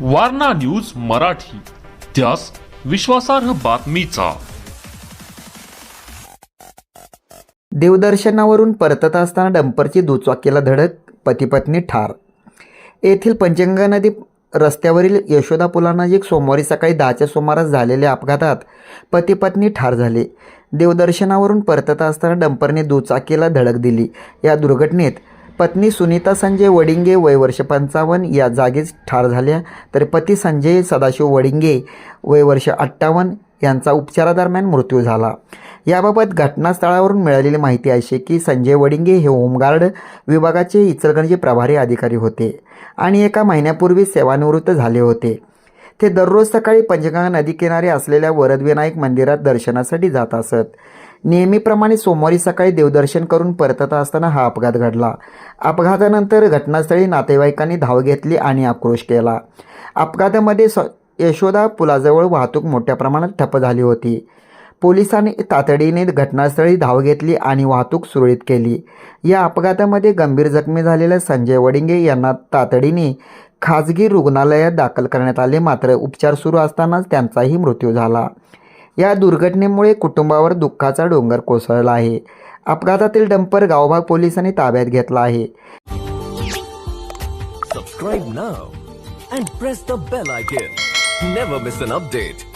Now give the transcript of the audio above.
Warna news Marathi. त्यास विश्वासार्ह बातमीचा. देवदर्शनावरून परतत असताना डंपरची दुचाकीला धडक पतीपत्नी ठार. येथील पंचगंगा नदी रस्त्यावरील यशोदा पुलानजीक सोमवारी सकाळी दहाच्या सुमारास झालेल्या अपघातात पतीपत्नी ठार झाले. देवदर्शनावरून परतत असताना डंपरने दुचाकीला धडक दिली. या दुर्घटनेत पत्नी सुनीता संजय वडिंगे वय वर्ष पंचावन्न या जागीच ठार झाल्या. तर पती संजय सदाशिव वडिंगे वय वर्ष अठ्ठावन्न यांचा उपचारादरम्यान मृत्यू झाला. याबाबत घटनास्थळावरून मिळालेली माहिती अशी की संजय वडिंगे हे होमगार्ड विभागाचे इचलकरंजी प्रभारी अधिकारी होते आणि एका महिन्यापूर्वी सेवानिवृत्त झाले होते. ते दररोज सकाळी पंचगंगा नदीकिनारी असलेल्या वरदविनायक मंदिरात दर्शनासाठी जात असत. नेहमीप्रमाणे सोमवारी सकाळी देवदर्शन करून परतत असताना हा अपघात घडला. अपघातानंतर घटनास्थळी नातेवाईकांनी धाव घेतली आणि आक्रोश केला. अपघातामध्ये स यशोदा पुलाजवळ वाहतूक मोठ्या प्रमाणात ठप्प झाली होती. पोलिसांनी तातडीने घटनास्थळी धाव घेतली आणि वाहतूक सुरळीत केली. या अपघातामध्ये गंभीर जखमी झालेल्या संजय वडिंगे यांना तातडीने खाजगी रुग्णालयात दाखल करण्यात आले. मात्र उपचार सुरू असतानाच त्यांचाही मृत्यू झाला. या दुर्घटनेमुळे कुटुंबावर दुःखाचा डोंगर कोसळला आहे. अपघातातील डंपर गावभाग पोलिसांनी ताब्यात घेतला आहे. Subscribe now and press the bell icon never miss an update